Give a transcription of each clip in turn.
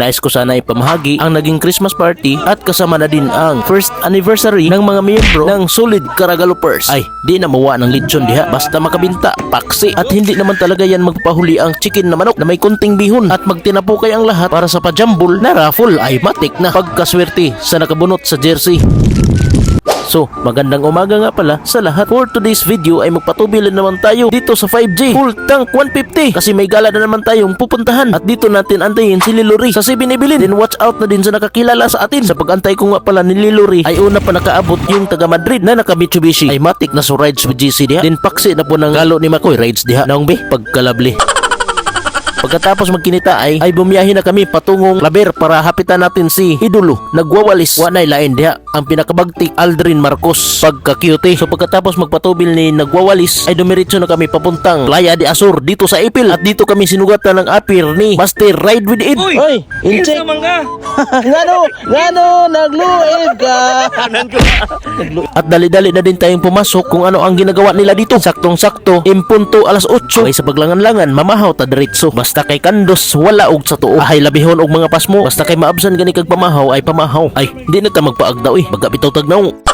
Nais ko sana ipamahagi ang naging Christmas party at kasama na din ang first anniversary ng mga miyembro ng Solid Caragalopers. Ay, di na mawa ng lechon diha basta makabinta, paksi at hindi naman talaga yan magpahuli ang chicken na manok na may kunting bihon at magtinapukay ang lahat para sa pajambol na raffle ay matik na pagkaswerte sa nakabunot sa jersey. So, magandang umaga nga pala sa lahat. For today's video ay magpatubil na naman tayo dito sa 5G Full Tank 150 kasi may gala na naman tayong pupuntahan at dito natin antayin si Lilori sa si Binibilin. Then watch out na din sa nakakilala sa atin. Sa pagantay ko nga pala ni Lilori ay una pa nakaabot yung taga Madrid na naka Mitsubishi ay matik na so rides with GC diha. Then paksi na po ng galo ni Makoy rides diha. Naong be, pagkalabli. Pagkatapos magkinita ay, ay bumiyahin na kami patungong Laber para hapitan natin si Idolo. Nagwawalis, wanay lain diha ang pinakabagtik Aldrin Marcos pagka-cute. So pagkatapos magpatubil ni nagwawalis ay dumiretso na kami papuntang Playa de Azur dito sa Ipil at dito kami sinugatan ng apir ni Master Ride with Id. Uy! Oy, Incheck ngano, ngano, nagluib ka. At dali-dali na din tayong pumasok kung ano ang ginagawa nila dito. Saktong-sakto, impunto alas 8. Ay sa paglangan-langan, mamahaw ta diretso. Basta kay kandos, wala og sa tuo. Ahay labihon og mga pasmo. Basta kay maabsan gani kag pamahaw ay pamahaw. Ay, di na ta magpaagdaw eh. Baga bitaw tagnaw.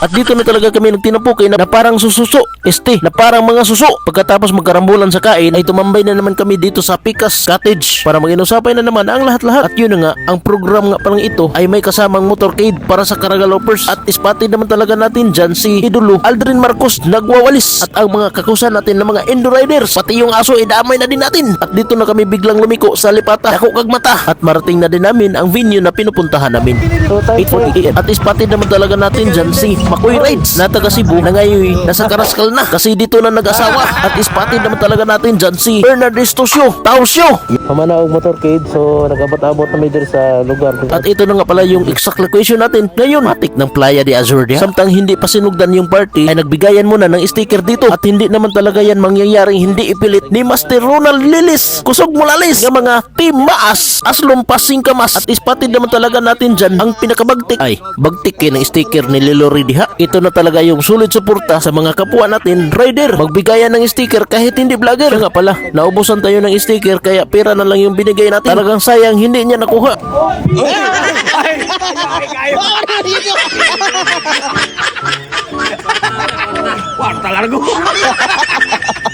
At dito na talaga kami nagtinapukay na, na parang sususo. Este, na parang mga suso. Pagkatapos magkarambulan sa kain, ay tumambay na naman kami dito sa Picas Cottage para mag-inusapay na naman ang lahat-lahat. At yun na nga, ang program nga palang ito ay may kasamang motorcade para sa Caragalopers. At ispatid naman talaga natin dyan si Idolo Aldrin Marcos nagwawalis. At ang mga kakusa natin na mga Indo Riders, pati yung aso idamay na din natin. At dito na kami biglang lumiko sa lipata. Ako kag mata. At marating na din namin ang venue na pinupuntahan namin. 8.48 At ispatid naman talaga natin dyan si Makoy Rides na taga Cebu. Na ngayon nasa Karaskal na. Kasi dito na nag-asawa. At ispatid naman talaga natin dyan si Bernard Estosio Tausio Pamana og motorcade so nagabot-abot na may sa lugar. At ito na nga pala yung exact location natin. Ngayon matik ng Playa de Azur dia samtang hindi pa sinugdan yung party ay nagbigayan muna ng sticker dito. At hindi naman talaga yan mangyayaring hindi ipilit ni Master Ronald Lilis. Kusog mulalis ng mga team maas aslom pasing kamas. At ispatid naman talaga natin dyan ang pinakabagtik. Ay bagtik kay ng sticker ni Lilori diha ito na talaga yung sulit suporta sa mga kapwa natin rider. Magbigayan ng sticker kahit hindi vlogger. Kaya nga pala naubusan tayo ng sticker kaya pera na lang yung binigay natin. Talagang sayang hindi niya nakuha. Kwarta largo!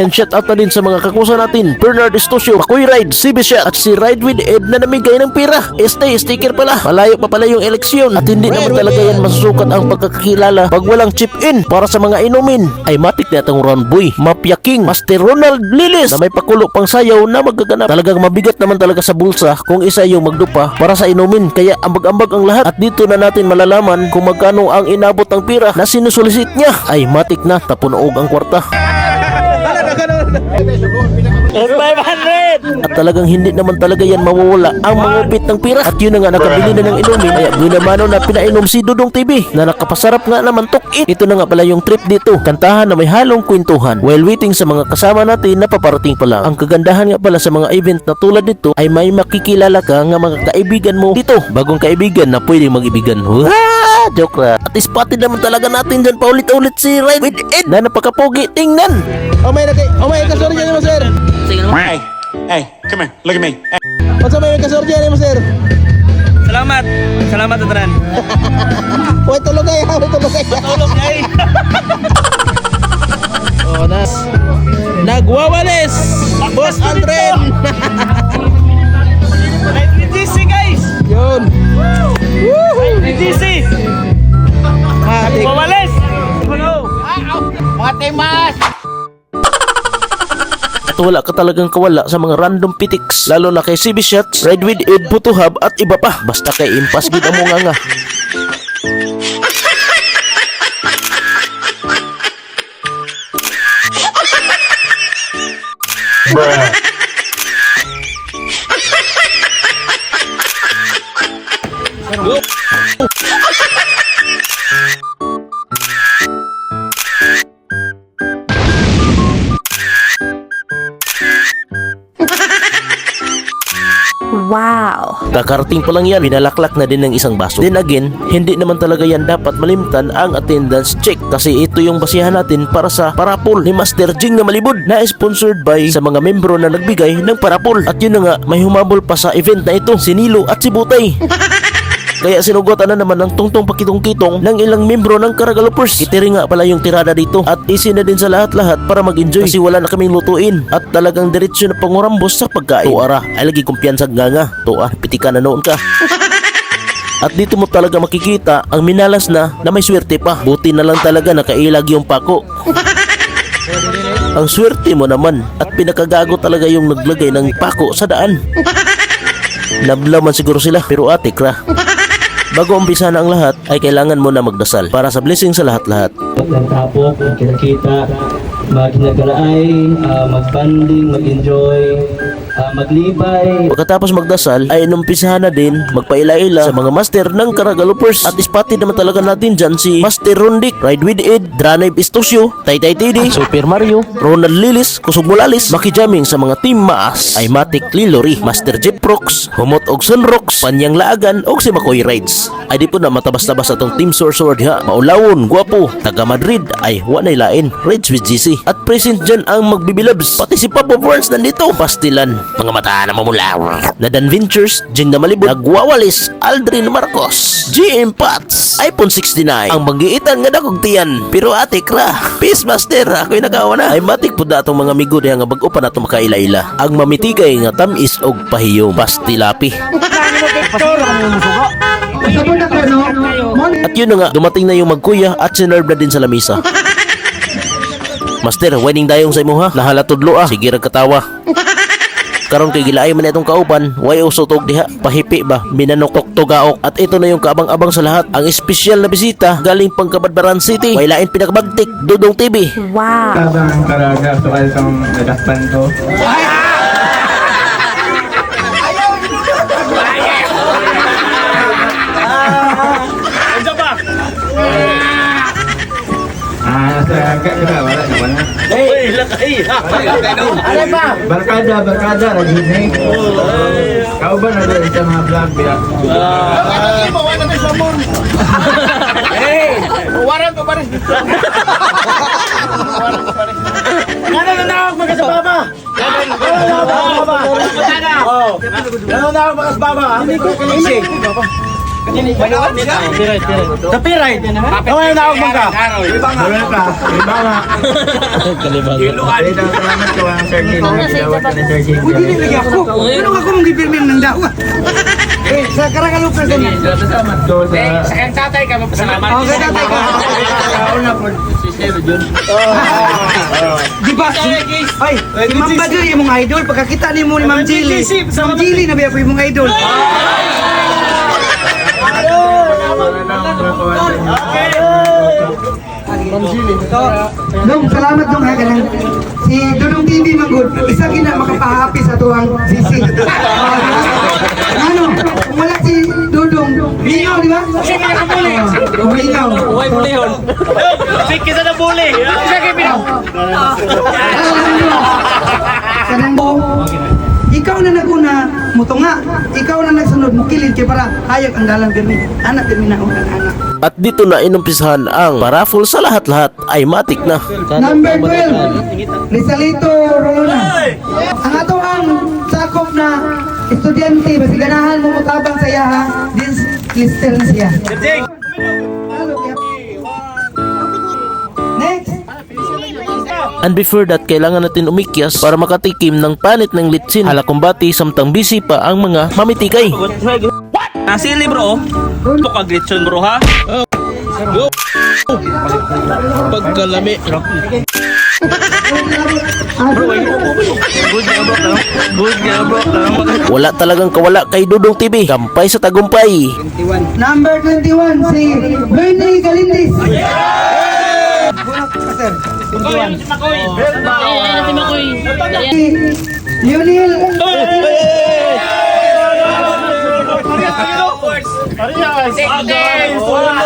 And shout out na din sa mga kakusa natin. Bernard Estosio, Makoy Ride, CB Shot At si Ride with Ed na namigay ng pira. Este, sticker pala. Malayo pa pala yung eleksyon. At hindi naman talaga yan masusukat ang pagkakilala Pag walang chip in para sa mga inumin. Ay matik na itong Ron Boy Mafia King, Master Ronald Lilis Na may pakulo pang sayaw na magaganap. Talagang mabigat naman talaga sa bulsa Kung isa yung magdupa para sa inumin. Kaya ambag-ambag ang lahat. At dito na natin malalaman kung magkano ang inabot ng pira Na sinusulisit niya. Ay matik na. Tapunoog ang kwarta. 500! At talagang hindi naman talaga yan mawawala ang mangupit ng pira. At yun na nga nakabili na ng inumin. Kaya binamano na pinainom si Dudong TV na nakapasarap nga naman tukit. Ito na nga pala yung trip dito. Kantahan na may halong kwentuhan. While waiting sa mga kasama natin na paparating pa lang. Ang kagandahan nga pala sa mga event na tulad nito ay may makikilala ka nga mga kaibigan mo dito. Bagong kaibigan na pwedeng mag-ibigan. Wah! Joke ra. At ispotted naman talaga natin dyan paulit-ulit si Ride with Ed na napakapogi. Tingnan! Oh may nagay, oh may kasor dyan mo sir. Hey, hey, come here. Look at me. Unsa may kasor dyan mo sir? Salamat! Salamat, Tatran! Hoy tulog kay, hoy tulog kay. Tulog kay! Oh nas. Nagwawalis. Boss Aldrin. Light ni GC, guys! Yun. Light ni GC! gozaimasu! at wala ka talagang kawala sa mga random pitiks lalo na kay CB Shots, Redweed Ed Putuhab at iba pa basta kay Impas gid mo nga nga Bruh. Wow! Kakarating pa lang yan, binalaklak na din ng isang baso. Then again, hindi naman talaga yan dapat malimtan ang attendance check kasi ito yung basihan natin para sa parapol ni Master Jing na malibod na sponsored by sa mga membro na nagbigay ng parapol. At yun na nga, may humabol pa sa event na ito, si Nilo at si Butay. Kaya sinugotan na naman ng tungtong pakitong-kitong ng ilang membro ng Karagalopers. Kitiri nga pala yung tirada dito at easy na din sa lahat-lahat para mag-enjoy kasi wala na kaming lutuin at talagang diretsyo na pangurambos sa pagkain. Tuara, ay lagi kumpiyansa nga nga. Tuwa, pitika na noon ka. At dito mo talaga makikita ang minalas na na may swerte pa. Buti na lang talaga nakailag yung pako. ang swerte mo naman at pinakagago talaga yung naglagay ng pako sa daan. Nablaman siguro sila pero ate kra. Bago umpisa na ang lahat ay kailangan mo na magdasal para sa blessing sa lahat-lahat. ng tapok, kita-kita, maginagalaay, uh, mag-banding, mag-enjoy, ah, maglibay, Pagkatapos magdasal ay inumpisahan na din magpaila-ila sa mga master ng Karagalopers at ispatid naman talaga natin dyan si Master Rondic, Ride with Ed, Dranay Pistosio, Taytay Tidi, Super Mario, Ronald Lilis, Kusog Mulalis, makijaming sa mga team maas ay Matic Lilori, Master Jeep Prox, Humot og Sunrox, Panyang Laagan og si Makoy Rides. Ay di po na matabas-tabas atong Team Sorcerer diha, maulawon, guwapo, taga Madrid ay wanay lain, Rides with GC. At present dyan ang magbibilabs, pati si Papa Burns nandito, pastilan, mga mata na mamulaw. Nadan Ventures, Jing na malibot, Nagwawalis, Aldrin Marcos, GM Pats, iPhone 69, ang magiitan nga dakog tiyan. Pero ate kra, Peace Master, ako'y nagawa na. Ay matik po datong mga migo diha nga bag-o pa nato makaila-ila. Ang mamitigay nga tamis og pahiyom, pastilapi. At yun na nga, dumating na yung magkuya at sinerve na din sa lamisa. Master, wedding dayong sa imo ha. Nahala tudlo ah. Sige rag katawa. Karon kay gilaay man itong kauban, way usotog diha, pahipi ba, minanokok tugaok at ito na yung kaabang-abang sa lahat. Ang espesyal na bisita galing pang Kabadbaran City. Way lain pinakabagtik, Dudong TV. Wow. Tabang karaga, tukal kang nadakpan ko. Ah, sa kaya wala naman na. Uy, lakay ha. Barkada, barkada, lagi ni. Kau ba na doon sa mga vlog biya? Wala ka, iba nga. Kalibangan. Salamat ko ang Sir Jim. Nagdawat ka ni Sir Jim. Ano ako mong gipirmin ng dawa? Eh, sa Karakalupers din. Salamat ko sa... Oh, ganda tayo. Di ba? Ay, si Ma'am Badoy yung mong idol. Pagkakita ni mo ni Ma'am Jilly. Ma'am Jilly na biya po yung mong idol. Dong, salamat dong ha kanang si Dudong TV magud isa gina makapahapi sa tuwang sisi. ano? Kung wala si Dudong, Mio, di ba? Oh, Mio. Uy, bulihon. Sige sa na buli. Sige, pinaw. Kanang ikaw na naguna, mutunga. Ikaw na nagsunod, mukilid kay para hayag ang dalang pirmi. Anak pirmi na unang anak. At dito na inumpisahan ang paraffol sa lahat-lahat ay matik na. Number 12, Rizalito Rolona. Ang ato ang sakop na estudyante, basi ganahan mo mutabang sa iya ha, din lister na siya. And before that, kailangan natin umikyas para makatikim ng panit ng litsin. Hala kumbati, samtang busy pa ang mga mamitikay. Nasili bro. Ito ka glitson bro ha. Pagkalami. Good nga bro. Wala talagang kawala kay Dudong TV. Kampay sa tagumpay. number 21, si Bernie Galindis. Ka, Sir, Makoy, si Makoy. Oh. Ay, ayan si Makoy. Ayan. Lionel! Parehas! Agay! Ay!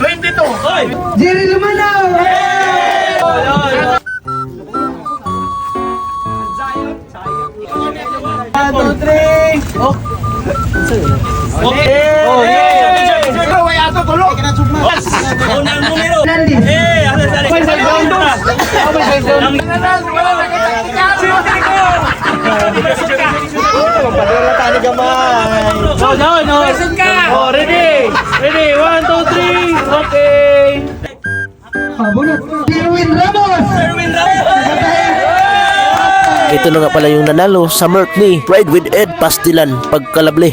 22! Jerry Lumanaw! One, two, three! Oh! To. May cellphone. Oh, no, no. Oh, ready. Ready. One, two, three. Okay. Pabunot. Irwin Ramos. Erwin Ramos. Ito na nga pala yung nanalo sa Merc ni Pride with Ed Pastilan pagkalabli.